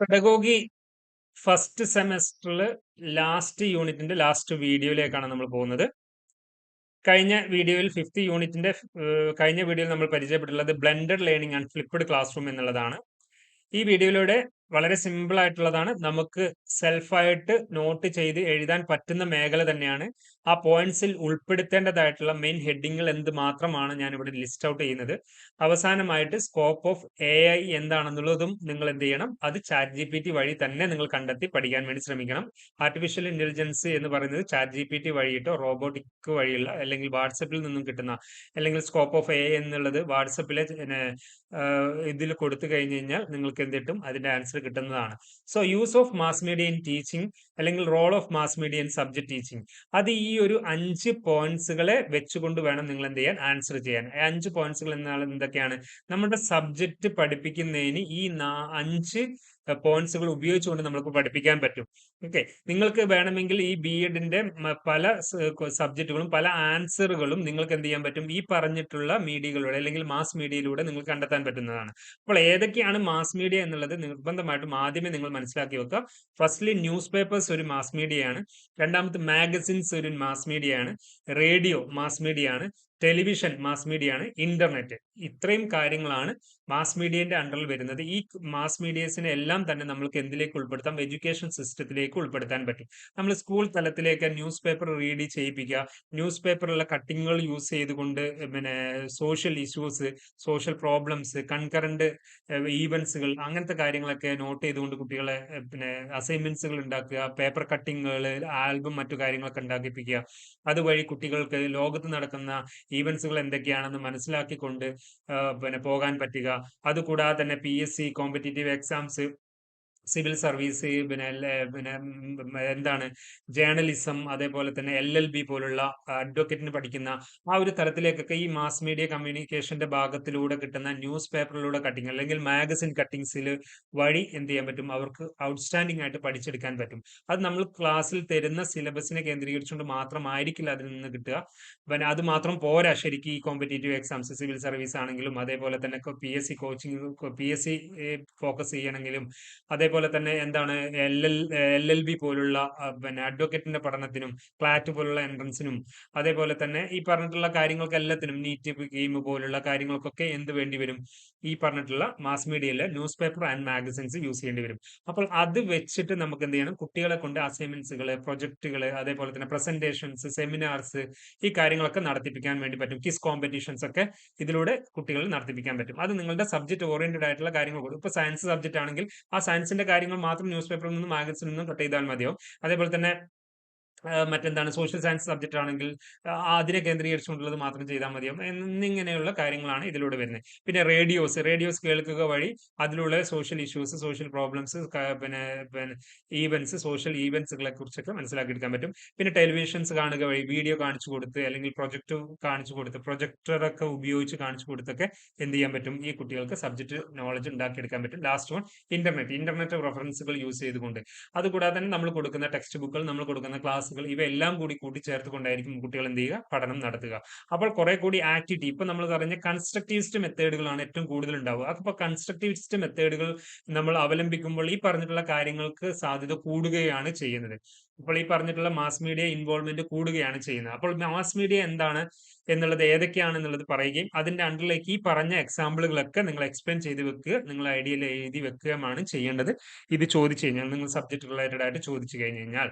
Pedagogy first സെമസ്റ്ററിൽ last യൂണിറ്റിന്റെ last വീഡിയോയിലേക്കാണ് നമ്മൾ പോകുന്നത്. കഴിഞ്ഞ വീഡിയോയിൽ ഫിഫ്ത്ത് യൂണിറ്റിന്റെ കഴിഞ്ഞ വീഡിയോയിൽ നമ്മൾ പരിചയപ്പെട്ടിട്ടുള്ളത് blended learning and flipped classroom എന്നുള്ളതാണ്. ഈ വീഡിയോയിലൂടെ വളരെ സിമ്പിൾ ആയിട്ടുള്ളതാണ്. നമുക്ക് സെൽഫായിട്ട് നോട്ട് ചെയ്ത് എഴുതാൻ പറ്റുന്ന മേഖല തന്നെയാണ്. ആ പോയിന്റ്സിൽ ഉൾപ്പെടുത്തേണ്ടതായിട്ടുള്ള മെയിൻ ഹെഡിങ്ങൾ എന്ത് മാത്രമാണ് ഞാൻ ഇവിടെ ലിസ്റ്റ് ഔട്ട് ചെയ്യുന്നത്. അവസാനമായിട്ട് സ്കോപ്പ് ഓഫ് എ ഐ എന്താണെന്നുള്ളതും നിങ്ങൾ എന്ത് ചെയ്യണം? അത് ചാറ്റ് ജി പി ടി വഴി തന്നെ നിങ്ങൾ കണ്ടെത്തി പഠിക്കാൻ വേണ്ടി ശ്രമിക്കണം. ആർട്ടിഫിഷ്യൽ ഇന്റലിജൻസ് എന്ന് പറയുന്നത് ചാറ്റ് ജി പി ടി വഴിയിട്ടോ റോബോട്ടിക് വഴിയുള്ള അല്ലെങ്കിൽ വാട്സപ്പിൽ നിന്നും കിട്ടുന്ന അല്ലെങ്കിൽ സ്കോപ്പ് ഓഫ് എ എന്നുള്ളത് വാട്സപ്പിലെ ഇതിൽ കൊടുത്തു കഴിഞ്ഞു കഴിഞ്ഞാൽ നിങ്ങൾക്ക് എന്ത് കിട്ടും? അതിന്റെ ആൻസർ കിട്ടുന്നതാണ്. So use of mass media in teaching അല്ലെങ്കിൽ role of mass media in subject teaching അത് ഈ ഒരു അഞ്ച് പോയിന്റ്സുകളെ വെച്ചുകൊണ്ട് വേണം നിങ്ങൾ എന്ത് ചെയ്യാൻ ആൻസർ ചെയ്യാൻ. അഞ്ച് പോയിന്റ്സുകൾ എന്നാൽ എന്തൊക്കെയാണ്? നമ്മുടെ സബ്ജക്ട് പഠിപ്പിക്കുന്നതിന് ഈ അഞ്ച് പോയിന്റ്സുകൾ ഉപയോഗിച്ചുകൊണ്ട് നമുക്ക് പഠിപ്പിക്കാൻ പറ്റും. ഓക്കെ നിങ്ങൾക്ക് വേണമെങ്കിൽ ഈ ബി എഡിന്റെ പല സബ്ജക്റ്റുകളും പല ആൻസറുകളും നിങ്ങൾക്ക് എന്ത് ചെയ്യാൻ പറ്റും? ഈ പറഞ്ഞിട്ടുള്ള മീഡിയകളിലൂടെ അല്ലെങ്കിൽ മാസ് മീഡിയയിലൂടെ നിങ്ങൾക്ക് കണ്ടെത്താൻ പറ്റുന്നതാണ്. അപ്പോൾ ഏതൊക്കെയാണ് മാസ് മീഡിയ എന്നുള്ളത് നിർബന്ധമായിട്ടും ആദ്യമേ നിങ്ങൾ മനസ്സിലാക്കി വെക്കുക. ഫസ്റ്റ്ലി ന്യൂസ് പേപ്പേഴ്സ് ഒരു മാസ് മീഡിയയാണ് രണ്ടാമത് മാഗസിൻസ് ഒരു മാസ് മീഡിയയാണ് റേഡിയോ മാസ് മീഡിയയാണ് ടെലിവിഷൻ മാസ് മീഡിയ ആണ് ഇന്റർനെറ്റ് ഇത്രയും കാര്യങ്ങളാണ് മാസ് മീഡിയന്റെ അണ്ടറിൽ വരുന്നത്. ഈ മാസ് മീഡിയസിനെ എല്ലാം തന്നെ നമ്മൾക്ക് എന്തിലേക്ക് ഉൾപ്പെടുത്താം? എഡ്യൂക്കേഷൻ സിസ്റ്റത്തിലേക്ക് ഉൾപ്പെടുത്താൻ പറ്റും. നമ്മൾ സ്കൂൾ തലത്തിലേക്ക് ന്യൂസ് പേപ്പർ റീഡ് ചെയ്യിപ്പിക്കുക. ന്യൂസ് പേപ്പറിലുള്ള കട്ടിങ്ങുകൾ യൂസ് ചെയ്തുകൊണ്ട് പിന്നെ social issues social problems concurrent ഈവൻസുകൾ അങ്ങനത്തെ കാര്യങ്ങളൊക്കെ നോട്ട് ചെയ്തുകൊണ്ട് കുട്ടികളെ പിന്നെ അസൈൻമെന്റ്സുകൾ ഉണ്ടാക്കുക. പേപ്പർ കട്ടിങ്ങുകൾ ആൽബം മറ്റു കാര്യങ്ങളൊക്കെ ഉണ്ടാക്കിപ്പിക്കുക. അതുവഴി കുട്ടികൾക്ക് ലോകത്ത് നടക്കുന്ന ഈവൻസുകൾ എന്തൊക്കെയാണെന്ന് മനസ്സിലാക്കിക്കൊണ്ട് പിന്നെ പോകാൻ പറ്റുക. അതുകൂടാതെ തന്നെ P S C competitive exams civil service പിന്നെ പിന്നെ എന്താണ് ജേർണലിസം അതേപോലെ തന്നെ എൽ എൽ ബി പോലുള്ള അഡ്വക്കേറ്റിന് പഠിക്കുന്ന ആ ഒരു തരത്തിലേക്കൊക്കെ ഈ മാസ് മീഡിയ കമ്മ്യൂണിക്കേഷന്റെ ഭാഗത്തിലൂടെ കിട്ടുന്ന ന്യൂസ് പേപ്പറിലൂടെ കട്ടിങ് അല്ലെങ്കിൽ മാഗസിൻ കട്ടിങ്സിൽ വഴി എന്ത് ചെയ്യാൻ പറ്റും? അവർക്ക് ഔട്ട്സ്റ്റാൻഡിംഗ് ആയിട്ട് പഠിച്ചെടുക്കാൻ പറ്റും. അത് നമ്മൾ ക്ലാസ്സിൽ തരുന്ന സിലബസിനെ കേന്ദ്രീകരിച്ചുകൊണ്ട് മാത്രമായിരിക്കില്ല അതിൽ നിന്ന് കിട്ടുക. പിന്നെ അത് മാത്രം പോരാ. ശരിക്കും ഈ കോമ്പറ്റേറ്റീവ് എക്സാംസ് സിവിൽ സർവീസ് ആണെങ്കിലും അതേപോലെ തന്നെ P S C coaching P S C focus ചെയ്യണമെങ്കിലും അതേപോലെ തന്നെ എന്താണ് L L L L B പോലുള്ള പിന്നെ അഡ്വക്കേറ്റിന്റെ പഠനത്തിനും ക്ലാറ്റ് പോലുള്ള എൻട്രൻസിനും അതേപോലെ തന്നെ ഈ പറഞ്ഞിട്ടുള്ള കാര്യങ്ങൾക്ക് എല്ലാത്തിനും നീറ്റ് ഗെയിം പോലുള്ള കാര്യങ്ങൾക്കൊക്കെ എന്ത് വേണ്ടി വരും? ഈ പറഞ്ഞിട്ടുള്ള മാസ് മീഡിയയിലെ newspaper and magazines use ചെയ്യേണ്ടി വരും. അപ്പോൾ അത് വെച്ചിട്ട് നമുക്ക് എന്ത് ചെയ്യണം? കുട്ടികളെ കൊണ്ട് അസൈൻമെന്റ്സുകൾ പ്രൊജക്ടുകൾ അതേപോലെ തന്നെ പ്രസന്റേഷൻസ് സെമിനാർസ് ഈ കാര്യങ്ങളൊക്കെ നടത്തിപ്പിക്കാൻ വേണ്ടി പറ്റും. കിസ് കോമ്പറ്റീഷൻസ് ഒക്കെ ഇതിലൂടെ കുട്ടികളിൽ നടത്തിപ്പിക്കാൻ പറ്റും. അത് നിങ്ങളുടെ സബ്ജക്ട് ഓറിയന്റഡ് ആയിട്ടുള്ള കാര്യങ്ങൾ കൊടുക്കും ഇപ്പൊ സയൻസ് സബ്ജക്റ്റ് ആണെങ്കിൽ ആ സയൻസിന്റെ കാര്യങ്ങൾ മാത്രം ന്യൂസ് പേപ്പറിൽ നിന്നും മാഗസിനിൽ നിന്നും കട്ട് ചെയ്താൽ മതിയാവും. അതേപോലെ തന്നെ മറ്റെന്താണ് സോഷ്യൽ സയൻസ് സബ്ജക്റ്റ് ആണെങ്കിൽ അതിനെ കേന്ദ്രീകരിച്ചുകൊണ്ടുള്ളത് മാത്രം ചെയ്താൽ മതിയാവും എന്നിങ്ങനെയുള്ള കാര്യങ്ങളാണ് ഇതിലൂടെ വരുന്നത്. പിന്നെ റേഡിയോസ് റേഡിയോസ് കേൾക്കുക വഴി അതിലുള്ള സോഷ്യൽ ഇഷ്യൂസ് സോഷ്യൽ പ്രോബ്ലംസ് പിന്നെ ഈവൻസ് സോഷ്യൽ ഈവൻസുകളെ കുറിച്ചൊക്കെ മനസ്സിലാക്കിയെടുക്കാൻ പറ്റും. പിന്നെ ടെലിവിഷൻസ് കാണുക വഴി വീഡിയോ കാണിച്ചു കൊടുത്ത് അല്ലെങ്കിൽ പ്രൊജക്ട് കാണിച്ചു കൊടുത്ത് പ്രൊജക്ടറൊക്കെ ഉപയോഗിച്ച് കാണിച്ചു കൊടുത്തൊക്കെ എന്ത് ചെയ്യാൻ പറ്റും? ഈ കുട്ടികൾക്ക് സബ്ജക്ട് നോളജ് ഉണ്ടാക്കിയെടുക്കാൻ പറ്റും. ലാസ്റ്റ് വൺ ഇന്റർനെറ്റ് ഇന്റർനെറ്റ് റെഫറൻസുകൾ യൂസ് ചെയ്തുകൊണ്ട്. അതുകൂടാതെ തന്നെ നമ്മൾ കൊടുക്കുന്ന ടെക്സ്റ്റ് ബുക്കുകൾ നമ്മൾ കൊടുക്കുന്ന ക്ലാസ്സുകൾ ഇവയെല്ലാം കൂടി കൂട്ടിച്ചേർത്തുകൊണ്ടായിരിക്കും കുട്ടികൾ എന്ത് ചെയ്യുക? പഠനം നടത്തുക. അപ്പോൾ കുറെ കൂടി ആക്ടിവിറ്റി ഇപ്പൊ നമ്മൾ പറഞ്ഞ കൺസ്ട്രക്റ്റിവിസ്റ്റ് മെത്തേഡുകളാണ് ഏറ്റവും കൂടുതൽ ഉണ്ടാവുക. അപ്പോൾ കൺസ്ട്രക്റ്റിവിസ്റ്റ് മെത്തേഡുകൾ നമ്മൾ അവലംബിക്കുമ്പോൾ ഈ പറഞ്ഞിട്ടുള്ള കാര്യങ്ങൾക്ക് സാധ്യത കൂടുകയാണ് ചെയ്യുന്നത്. അപ്പോൾ ഈ പറഞ്ഞിട്ടുള്ള മാസ് മീഡിയ ഇൻവോൾവ്മെന്റ് കൂടുകയാണ് ചെയ്യുന്നത്. അപ്പോൾ മാസ് മീഡിയ എന്താണ് എന്നുള്ളത് ഏതൊക്കെയാണ് എന്നുള്ളത് പറയുകയും അതിന്റെ അണ്ടറിലേക്ക് ഈ പറഞ്ഞ എക്സാമ്പിളുകളൊക്കെ നിങ്ങൾ എക്സ്പ്ലെയിൻ ചെയ്ത് വെക്കുക നിങ്ങൾ ഐഡിയയിൽ എഴുതി വെക്കുകയാണ് ചെയ്യേണ്ടത്. ഇത് ചോദിച്ചു കഴിഞ്ഞാൽ നിങ്ങൾ സബ്ജക്ട് റിലേറ്റഡ് ആയിട്ട് ചോദിച്ചു കഴിഞ്ഞു കഴിഞ്ഞാൽ.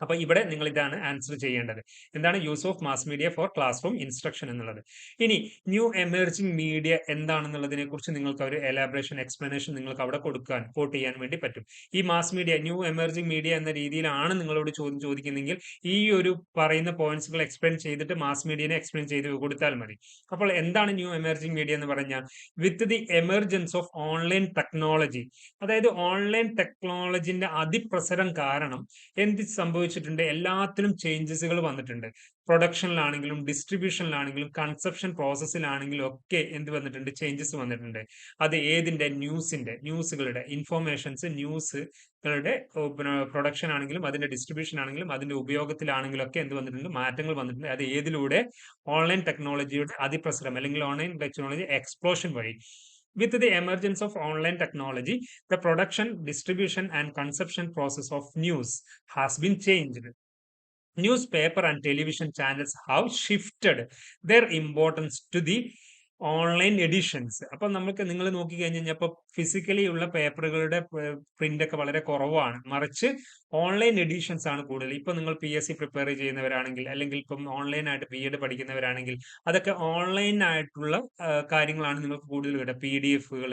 അപ്പൊ ഇവിടെ നിങ്ങൾ ഇതാണ് ആൻസർ ചെയ്യേണ്ടത്. എന്താണ് use of mass media for classroom instruction എന്നുള്ളത്. ഇനി ന്യൂ എമേർജിംഗ് മീഡിയ എന്താണെന്നുള്ളതിനെ കുറിച്ച് നിങ്ങൾക്ക് ഒരു എലാബറേഷൻ എക്സ്പ്ലനേഷൻ നിങ്ങൾക്ക് അവിടെ കൊടുക്കാൻ കോട്ട് ചെയ്യാൻ വേണ്ടി പറ്റും. ഈ mass media new emerging media എന്ന രീതിയിലാണ് നിങ്ങളോട് ചോദ്യം ചോദിക്കുന്നെങ്കിൽ ഈ ഒരു പറയുന്ന പോയിന്റ്സുകൾ എക്സ്പ്ലെയിൻ ചെയ്തിട്ട് മാസ് മീഡിയനെ എക്സ്പ്ലെയിൻ ചെയ്ത് കൊടുത്താൽ മതി. അപ്പോൾ എന്താണ് ന്യൂ എമേർജിംഗ് മീഡിയ എന്ന് പറഞ്ഞാൽ with the emergence of online technology അതായത് ഓൺലൈൻ ടെക്നോളജിന്റെ അതിപ്രസരം കാരണം എന്ത് സംഭവിച്ചിട്ടുണ്ട് എല്ലാത്തിലും ചേഞ്ചസുകൾ വന്നിട്ടുണ്ട്. പ്രൊഡക്ഷനിലാണെങ്കിലും ഡിസ്ട്രിബ്യൂഷനിലാണെങ്കിലും കൺസെപ്ഷൻ പ്രോസസ്സിലാണെങ്കിലും ഒക്കെ എന്ത് വന്നിട്ടുണ്ട്? ചേഞ്ചസ് വന്നിട്ടുണ്ട്. അത് ഏതിന്റെ ന്യൂസിന്റെ ന്യൂസുകളുടെ ഇൻഫോർമേഷൻസ് ന്യൂസുകളുടെ പ്രൊഡക്ഷൻ ആണെങ്കിലും അതിന്റെ ഡിസ്ട്രിബ്യൂഷൻ ആണെങ്കിലും അതിന്റെ ഉപയോഗത്തിലാണെങ്കിലും ഒക്കെ എന്ത് വന്നിട്ടുണ്ട്? മാറ്റങ്ങൾ വന്നിട്ടുണ്ട്. അത് ഏതിലൂടെ? ഓൺലൈൻ ടെക്നോളജിയുടെ അതിപ്രസരം അല്ലെങ്കിൽ ഓൺലൈൻ ടെക്നോളജി എക്സ്പ്ലോഷൻ വഴി. With the emergence of online technology, the production, distribution, and consumption process of news has been changed. Newspaper and television channels have shifted their importance to the online editions. അപ്പം നമുക്ക് നിങ്ങൾ നോക്കി കഴിഞ്ഞ് കഴിഞ്ഞാൽ physically ഉള്ള പേപ്പറുകളുടെ print ഒക്കെ വളരെ കുറവാണ്. മറിച്ച് ഓൺലൈൻ എഡിഷൻസ് ആണ് കൂടുതൽ. ഇപ്പൊ നിങ്ങൾ പി എസ് സി പ്രിപ്പയർ ചെയ്യുന്നവരാണെങ്കിൽ അല്ലെങ്കിൽ ഇപ്പം ഓൺലൈനായിട്ട് ബി എഡ് പഠിക്കുന്നവരാണെങ്കിൽ അതൊക്കെ ഓൺലൈൻ ആയിട്ടുള്ള കാര്യങ്ങളാണ് നിങ്ങൾക്ക് കൂടുതൽ കിട്ടുക. പി ഡി എഫുകൾ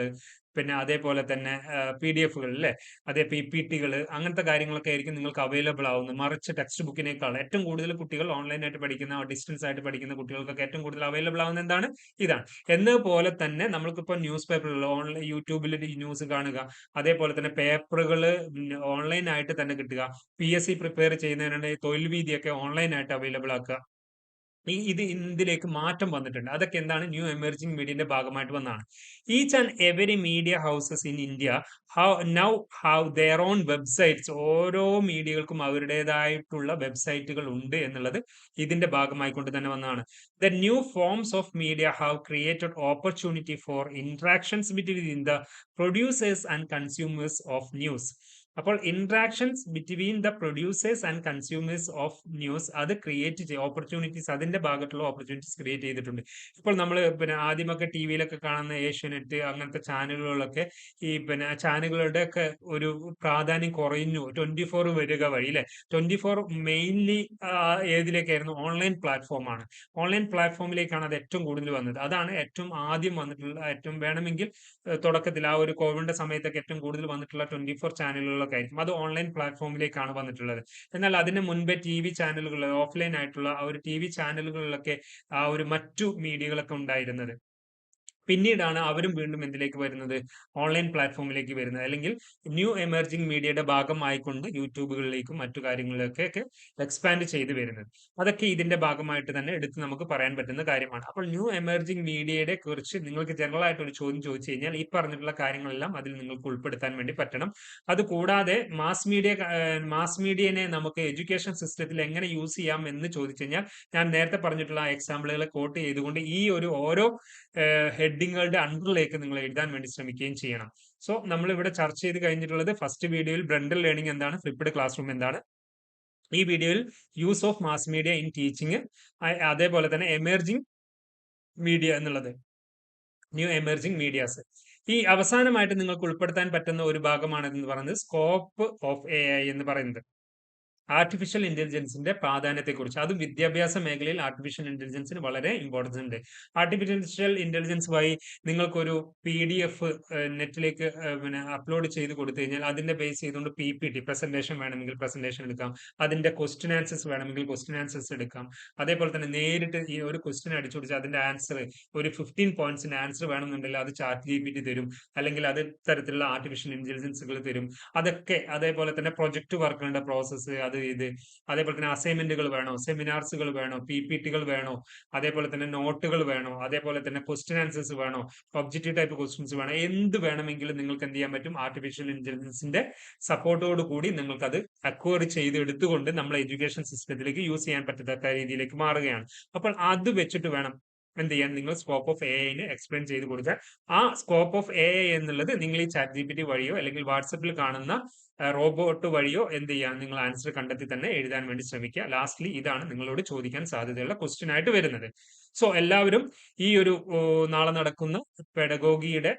പിന്നെ അതേപോലെ തന്നെ പി ഡി എഫുകൾ അല്ലേ? അതേ പി പി ടികൾ അങ്ങനത്തെ കാര്യങ്ങളൊക്കെ ആയിരിക്കും നിങ്ങൾക്ക് അവൈലബിൾ ആവുന്നത്. മറിച്ച് ടെക്സ്റ്റ് ബുക്കിനേക്കാൾ ഏറ്റവും കൂടുതൽ കുട്ടികൾ ഓൺലൈനായിട്ട് പഠിക്കുന്ന ഡിസ്റ്റൻസ് ആയിട്ട് പഠിക്കുന്ന കുട്ടികൾക്കൊക്കെ ഏറ്റവും കൂടുതൽ അവൈലബിൾ ആവുന്ന എന്താണ്? ഇതാണ്. എന്നപോലെ തന്നെ നമ്മൾക്കിപ്പോൾ ന്യൂസ് പേപ്പറുകൾ ഓൺലൈൻ യൂട്യൂബിൽ ന്യൂസ് കാണുക. അതേപോലെ തന്നെ പേപ്പറുകൾ ഓൺലൈനായിട്ട് തന്നെ കിട്ടുക. പി എസ് സി പ്രിപ്പയർ ചെയ്യുന്നതിനുള്ള തൊഴിൽ വീതിയൊക്കെ ഓൺലൈൻ ആയിട്ട് അവൈലബിൾ ആക്കുക. ഈ ഇത് ഇതിലേക്ക് മാറ്റം വന്നിട്ടുണ്ട്. അതൊക്കെ എന്താണ്? ന്യൂ എമർജിംഗ് മീഡിയന്റെ ഭാഗമായിട്ട് വന്നതാണ്. Each and every media houses in India how now how their own websites ഓരോ മീഡിയകൾക്കും അവരുടേതായിട്ടുള്ള വെബ്സൈറ്റുകൾ ഉണ്ട് എന്നുള്ളത് ഇതിന്റെ ഭാഗമായിക്കൊണ്ട് തന്നെ വന്നതാണ്. The new forms of media have created opportunity for interactions between the producers and consumers of news അപ്പോൾ interactions between the producers and consumers of news അത് ക്രിയേറ്റ് ചെയ്യും ഓപ്പർച്യൂണിറ്റീസ് അതിന്റെ ഭാഗത്തുള്ള ഓപ്പർച്യൂണിറ്റീസ് ക്രിയേറ്റ് ചെയ്തിട്ടുണ്ട്. ഇപ്പോൾ നമ്മൾ പിന്നെ ആദ്യമൊക്കെ ടി വിയിലൊക്കെ കാണുന്ന ഏഷ്യനെറ്റ് അങ്ങനത്തെ ചാനലുകളൊക്കെ ഈ പിന്നെ ചാനലുകളുടെ ഒക്കെ ഒരു പ്രാധാന്യം കുറയുന്നു. ട്വന്റി ഫോർ വരിക വഴി അല്ലെ? ട്വന്റി ഫോർ മെയിൻലി ഏതിലേക്കായിരുന്നു? ഓൺലൈൻ പ്ലാറ്റ്ഫോമാണ് ഓൺലൈൻ പ്ലാറ്റ്ഫോമിലേക്കാണ് അത് ഏറ്റവും കൂടുതൽ വന്നത്. അതാണ് ഏറ്റവും ആദ്യം വന്നിട്ടുള്ള ഏറ്റവും വേണമെങ്കിൽ തുടക്കത്തിൽ ആ ഒരു കോവിഡിന്റെ സമയത്തൊക്കെ ഏറ്റവും കൂടുതൽ വന്നിട്ടുള്ള ട്വന്റി ഫോർ ചാനലുകൾ ചാനലുകളൊക്കെ ആയിരിക്കും. അത് ഓൺലൈൻ പ്ലാറ്റ്ഫോമിലേക്കാണ് വന്നിട്ടുള്ളത്. എന്നാൽ അതിന് മുൻപേ ടി വി ചാനലുകൾ ഓഫ്ലൈൻ ആയിട്ടുള്ള ആ ഒരു ടി വി ചാനലുകളിലൊക്കെ ആ ഒരു മറ്റു മീഡിയകളൊക്കെ ഉണ്ടായിരുന്നത്. പിന്നീടാണ് അവരും വീണ്ടും എന്തിലേക്ക് വരുന്നത്? ഓൺലൈൻ പ്ലാറ്റ്ഫോമിലേക്ക് വരുന്നത്. അല്ലെങ്കിൽ ന്യൂ എമർജിംഗ് മീഡിയയുടെ ഭാഗമായിക്കൊണ്ട് യൂട്യൂബുകളിലേക്കും മറ്റു കാര്യങ്ങളിലേക്കൊക്കെ എക്സ്പാൻഡ് ചെയ്ത് വരുന്നത്. അതൊക്കെ ഇതിന്റെ ഭാഗമായിട്ട് തന്നെ എടുത്ത് നമുക്ക് പറയാൻ പറ്റുന്ന കാര്യമാണ്. അപ്പോൾ ന്യൂ എമർജിംഗ് മീഡിയയുടെ കുറിച്ച് നിങ്ങൾക്ക് ജനറൽ ആയിട്ട് ഒരു ചോദ്യം ചോദിച്ചു കഴിഞ്ഞാൽ ഈ പറഞ്ഞിട്ടുള്ള കാര്യങ്ങളെല്ലാം അതിൽ നിങ്ങൾക്ക് ഉൾപ്പെടുത്താൻ വേണ്ടി പറ്റണം. അതുകൂടാതെ മാസ് മീഡിയ മാസ് മീഡിയനെ നമുക്ക് എഡ്യൂക്കേഷൻ സിസ്റ്റത്തിൽ എങ്ങനെ യൂസ് ചെയ്യാം എന്ന് ചോദിച്ചു കഴിഞ്ഞാൽ ഞാൻ നേരത്തെ പറഞ്ഞിട്ടുള്ള എക്സാമ്പിളുകളെ കോട്ട് ചെയ്തുകൊണ്ട് ഈ ഒരു ഓരോ ഹെഡിങ്ങുകളുടെ അണ്ടറിലേക്ക് നിങ്ങൾ എഴുതാൻ വേണ്ടി ശ്രമിക്കുകയും ചെയ്യണം. സോ നമ്മൾ ഇവിടെ ചർച്ച ചെയ്ത് കഴിഞ്ഞിട്ടുള്ളത് ഫസ്റ്റ് വീഡിയോയിൽ ബ്രണ്ടൽ ലേണിംഗ് എന്താണ് ഫ്ലിപ്ഡ് ക്ലാസ് റൂം എന്താണ് ഈ വീഡിയോയിൽ use of mass media in teaching അതേപോലെ തന്നെ എമേർജിംഗ് മീഡിയ എന്നുള്ളത് ന്യൂ എമേർജിംഗ് മീഡിയാസ് ഈ അവസാനമായിട്ട് നിങ്ങൾക്ക് ഉൾപ്പെടുത്താൻ പറ്റുന്ന ഒരു ഭാഗമാണ് എന്ന് പറയുന്നത് സ്കോപ്പ് ഓഫ് എ ഐ എന്ന് പറയുന്നത്. ആർട്ടിഫിഷ്യൽ ഇന്റലിജൻസിന്റെ പ്രാധാന്യത്തെക്കുറിച്ച്. അതും വിദ്യാഭ്യാസ മേഖലയിൽ ആർട്ടിഫിഷ്യൽ ഇന്റലിജൻസിന് വളരെ ഇമ്പോർട്ടൻസ് ഉണ്ട്. ആർട്ടിഫിഷ്യൽ ഇന്റലിജൻസ് വഴി നിങ്ങൾക്കൊരു പി ഡി എഫ് നെറ്റിലേക്ക് പിന്നെ അപ്ലോഡ് ചെയ്ത് കൊടുത്തു കഴിഞ്ഞാൽ അതിന്റെ ബേസ് ചെയ്തുകൊണ്ട് പി പി ടി പ്രസന്റേഷൻ വേണമെങ്കിൽ പ്രസന്റേഷൻ എടുക്കാം. അതിന്റെ ക്വസ്റ്റ്യൻ ആൻസേഴ്സ് വേണമെങ്കിൽ ക്വസ്റ്റ്യൻ ആൻസേഴ്സ് എടുക്കാം. അതേപോലെ തന്നെ നേരിട്ട് ഈ ഒരു ക്വസ്റ്റ്യൻ അടിച്ചു കൊടുത്ത് അതിന്റെ ആൻസർ ഒരു ഫിഫ്റ്റീൻ പോയിന്റ്സിന്റെ ആൻസർ വേണമെന്നുണ്ടെങ്കിൽ അത് ചാറ്റ് ജി പി ടി തരും. അല്ലെങ്കിൽ അത് തരത്തിലുള്ള ആർട്ടിഫിഷ്യൽ ഇന്റലിജൻസുകൾ തരും. അതൊക്കെ അതേപോലെ തന്നെ പ്രൊജക്ട് വർക്കുകളുടെ പ്രോസസ്സ് അത് ഇത്. അതേപോലെ തന്നെ അസൈൻമെന്റുകൾ വേണോ? സെമിനാർസുകൾ വേണോ? പി പി ടികൾ വേണോ? അതേപോലെ തന്നെ നോട്ടുകൾ വേണോ? അതേപോലെ തന്നെ ക്വസ്റ്റ്യൻ ആൻസേഴ്സ് വേണോ? ഒബ്ജക്റ്റീവ് ടൈപ്പ് ക്വസ്റ്റ്യൻസ് വേണോ? എന്ത് വേണമെങ്കിലും നിങ്ങൾക്ക് എന്ത് ചെയ്യാൻ പറ്റും? ആർട്ടിഫിഷ്യൽ ഇന്റലിജൻസിന്റെ സപ്പോർട്ടോട് കൂടി നിങ്ങൾക്ക് അത് അക്വയർ ചെയ്ത് എടുത്തുകൊണ്ട് നമ്മളെ എഡ്യൂക്കേഷൻ സിസ്റ്റത്തിലേക്ക് യൂസ് ചെയ്യാൻ പറ്റത്തക്ക രീതിയിലേക്ക് മാറുകയാണ്. അപ്പോൾ അത് വെച്ചിട്ട് വേണം എന്ത് ചെയ്യാൻ? നിങ്ങൾ സ്കോപ്പ് ഓഫ് എ ഐന് എക്സ്പ്ലെയിൻ ചെയ്ത് കൊടുക്കുക ആ സ്കോപ്പ് ഓഫ് എ ഐ എന്നുള്ളത് നിങ്ങൾ ഈ ചാറ്റ് ജി പി ടി വഴിയോ അല്ലെങ്കിൽ വാട്സപ്പിൽ കാണുന്ന റോബോട്ട് വഴിയോ എന്ത് ചെയ്യാൻ നിങ്ങൾ ആൻസർ കണ്ടെത്തി തന്നെ എഴുതാൻ വേണ്ടി ശ്രമിക്കുക. ലാസ്റ്റ്ലി ഇതാണ് നിങ്ങളോട് ചോദിക്കാൻ സാധ്യതയുള്ള ക്വസ്റ്റ്യൻ ആയിട്ട് വരുന്നത്. സോ എല്ലാവരും ഈ ഒരു നാളെ നടക്കുന്ന പെഡഗോഗിയുടെ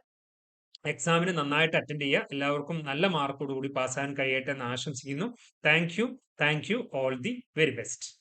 എക്സാമിന് നന്നായിട്ട് അറ്റൻഡ് ചെയ്യുക. എല്ലാവർക്കും നല്ല മാർക്കോടുകൂടി പാസ്സാകാൻ കഴിയട്ടെ എന്ന് ആശംസിക്കുന്നു. Thank you thank you all the very best